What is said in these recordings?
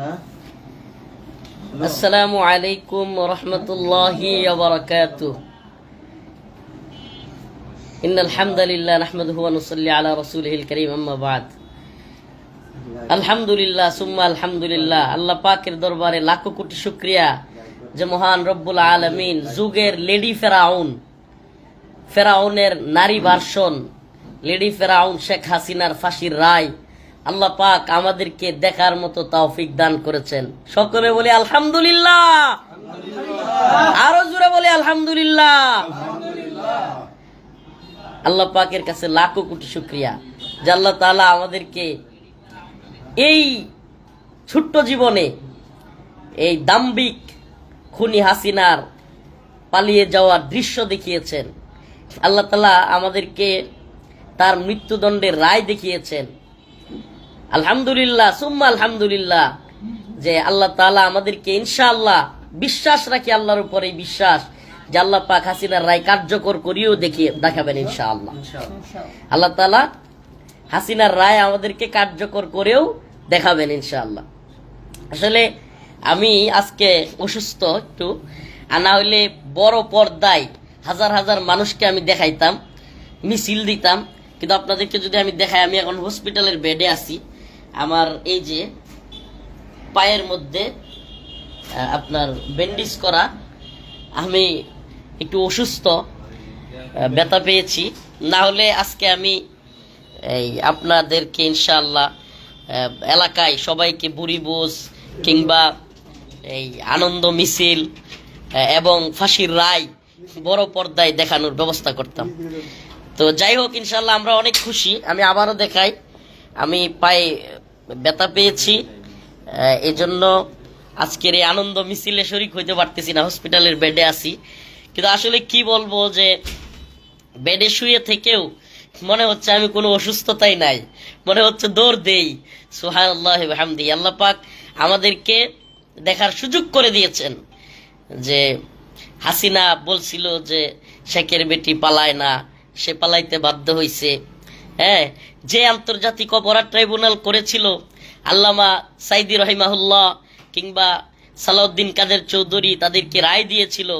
হ্যাঁ? আসসালামু আলাইকুম রহমতুল্লাহি ইন আলহামদুলিল্লাহ নাহমাদুহু ওয়া নুসাল্লি আলা রাসূলিহিল কারীম, আম্মা বাদ। আলহামদুলিল্লাহ, সুম্মা আলহামদুলিল্লাহ। আল্লাহ পাকের দরবারে লাখো কোটি শুকরিয়া যে মহান রব্বুল আলামিন যুগের লেডি ফেরাউন, ফেরাউনের নারী ভার্সন লেডি ফেরাউন শেখ হাসিনার ফাঁসির রায় আল্লাহ পাক আমাদেরকে দেখার মতো তৌফিক দান করেছেন। সকলে বলে আলহামদুলিল্লাহ। আরও জোরে বলে আলহামদুলিল্লাহ। আল্লাহ পাকের কাছে লাখো কোটি শুক্রিয়া। যে আল্লাহ তাআলা আমাদেরকে এই ছোট্ট জীবনে এই দাম্বিক খুনি হাসিনার পালিয়ে যাওয়ার দৃশ্য দেখিয়েছেন। আল্লাহ তালা আমাদেরকে তার মৃত্যুদণ্ডের রায় দেখিয়েছেন। আলহামদুলিল্লাহ সুম্মা আলহামদুলিল্লাহ যে আল্লাহ তালা আমাদেরকে ইনশাআল্লাহ বিশ্বাস রাখি আল্লাহর উপরে বিশ্বাস যে আল্লাহ পাক হাসিনার রায় কার্যকর করিও দেখিয়ে দেখাবেন ইনশাআল্লাহ। আল্লাহ তালা হাসিনার রায় আমাদেরকে কার্যকর করেও দেখাবেন ইনশাআল্লাহ। আসলে আমি আজকে অসুস্থ একটু আনা হইলে বড় পর্দায় হাজার হাজার মানুষকে আমি দেখাইতাম মিছিল দিতাম কিন্তু আপনাদেরকে যদি আমি দেখাই আমি এখন হসপিটালের বেডে আছি। আমার এই যে পায়ের মধ্যে আপনার ব্যান্ডেজ করা আমি একটু অসুস্থ ব্যথা পেয়েছি। না হলে আজকে আমি এই আপনাদেরকে ইনশাআল্লাহ আহ, এলাকায় সবাইকে বুড়ি বোস কিংবা এই আনন্দ মিছিল এবং ফাঁসির রায় বড় পর্দায় দেখানোর ব্যবস্থা করতাম। তো যাই হোক ইনশাল্লাহ আমরা অনেক খুশি। আমি আবারও দেখাই আমি পায়ে ব্যথা পেয়েছি এজন্য আজকের এই আনন্দ মিছিলে শরিক হইতে পারতেছি না, হসপিটালের বেডে আছি। কিন্তু আসলে কি বলব যে, বেডে শুয়ে থেকেও মনে হচ্ছে আমি কোনো অসুস্থতাই নাই, মনে হচ্ছে দৌড় দেই। সুহান আল্লাহ হামদি আল্লাহ পাক আমাদেরকে দেখার সুযোগ করে দিয়েছেন যে, হাসিনা বলছিল যে, শেখের বেটি পালায় না, সে পালাইতে বাধ্য হয়েছে হ্যাঁ যে আন্তর্জাতিক অপরাধ ট্রাইব্যুনাল করেছিল আল্লামা সাইদি রহিমাহুল্লাহ কিংবা সালাউদ্দিন কাদের চৌধুরী তাদেরকে রায় দিয়েছিল।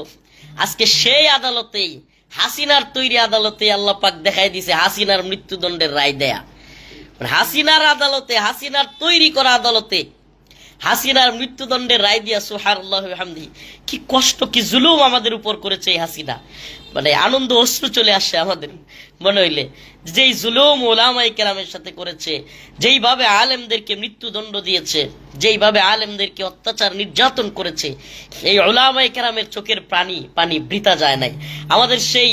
আজকে সেই আদালতেই, হাসিনার তৈরি আদালতে আল্লাহ পাক দেখাই দিছে হাসিনার মৃত্যুদণ্ডের রায় দেয়া। মানে হাসিনার আদালতে, হাসিনার তৈরি করা আদালতে হাসিনার মৃত্যুদণ্ডের রায় দিয়া সুহার হামদি কি কষ্ট, কি জুলুম আমাদের উপর করেছে এই হাসিনা। মানে আনন্দ, অশ্রু চলে আসে আমাদের। মনে হইলে, যেই জুলুম ওলামাই কেরামের সাথে করেছে, যেইভাবে আলেমদেরকে মৃত্যুদণ্ড দিয়েছে, যেইভাবে আলেমদেরকে অত্যাচার নির্যাতন করেছে, এই ওলামাই কেরামের চোখের প্রাণী পানি বৃতা যায় নাই। আমাদের সেই,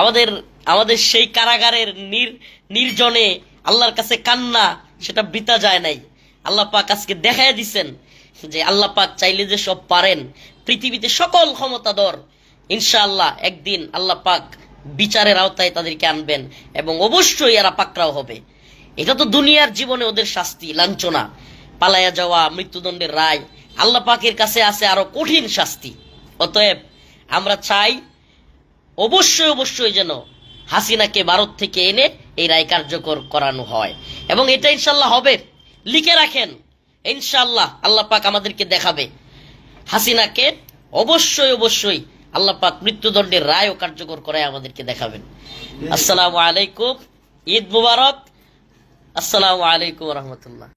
আমাদের আমাদের সেই কারাগারের নির, নির্জনে আল্লাহর কাছে কান্না, সেটা বৃতা যায় নাই। আল্লাহ পাক আজকে দেখাই দিছেন যে, আল্লাহ পাক চাইলে যে সব পারেন, পৃথিবীতে সকল ক্ষমতা ক্ষমতাধর ইনশাআল্লাহ একদিন আল্লাহ পাক বিচারের আওতায় তাদেরকে আনবেন এবং অবশ্যই এরা পাকরাও হবে। এটা তো দুনিয়ার জীবনে ওদের শাস্তি, লাঞ্ছনা। পালায়া যাওয়া, মৃত্যুদণ্ডের রায় আল্লাহ পাকের কাছে আছে আরও কঠিন শাস্তি। অতএব আমরা চাই অবশ্যই অবশ্যই যেন হাসিনাকে ভারত থেকে এনে এই রায় কার্যকর করানো হয়। এবং এটা ইনশাল্লাহ হবে। লিখে রাখেন ইনশাল্লাহ আল্লাহ পাক আমাদেরকে দেখাবে। হাসিনাকে অবশ্যই অবশ্যই আল্লাহ পাক মৃত্যুদণ্ডের রায়ও কার্যকর করে আমাদেরকে দেখাবেন। আসসালামু আলাইকুম, ঈদ মুবারক। আসসালামু আলাইকুম রহমতুল্লাহ।